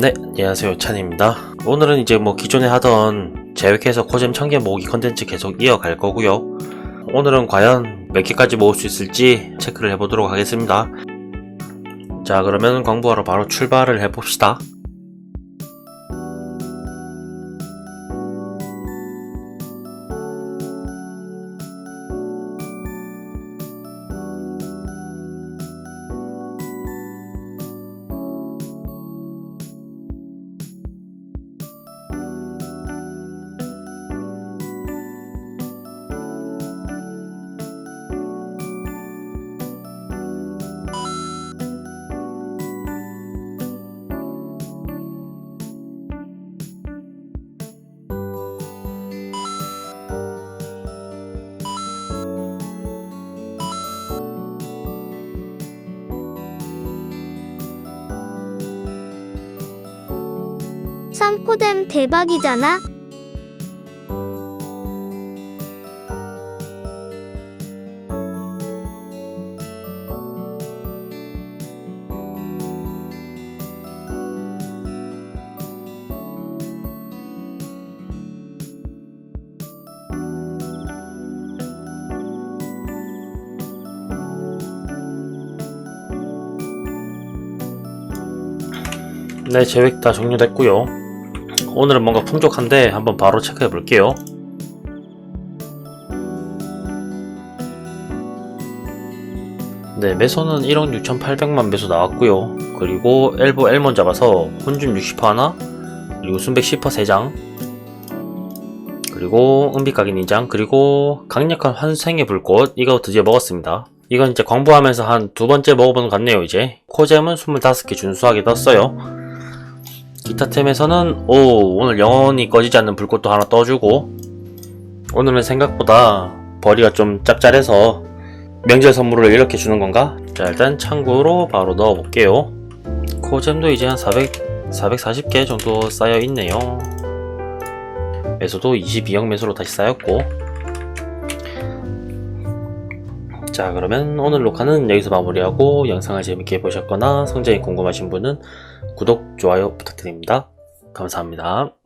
네, 안녕하세요. 찬입니다. 오늘은 이제 뭐 기존에 하던 제외해서 코잼 1000개 모으기 컨텐츠 계속 이어갈 거고요. 오늘은 과연 몇 개까지 모을 수 있을지 체크를 해보도록 하겠습니다. 자, 그러면 광부하러 바로 출발을 해봅시다. 삼코댐 대박이잖아. 네, 제획 다 종료됐고요. 오늘은 뭔가 풍족한데 한번 바로 체크해 볼게요. 네, 매소는 1억 6,800만 매소 나왔고요. 그리고 엘보 엘몬 잡아서 혼준 60% 하나, 그리고 순백 10% 3장, 그리고 은빛각인 2장, 그리고 강력한 환생의 불꽃 이거 드디어 먹었습니다. 이건 이제 광부하면서 한 두 번째 먹어보는 것 같네요, 이제. 코잼은 25개 준수하게 떴어요. 기타템에서는 오 오늘 영원히 꺼지지 않는 불꽃도 하나 떠주고 오늘은 생각보다 벌이가 좀 짭짤해서 명절 선물을 이렇게 주는 건가? 자 일단 창고로 바로 넣어 볼게요. 코잼도 이제 한 400, 440개 정도 쌓여 있네요. 매수도 22억 매수로 다시 쌓였고 자 그러면 오늘 녹화는 여기서 마무리하고 영상을 재밌게 보셨거나 성장이 궁금하신 분은 구독, 좋아요 부탁드립니다. 감사합니다.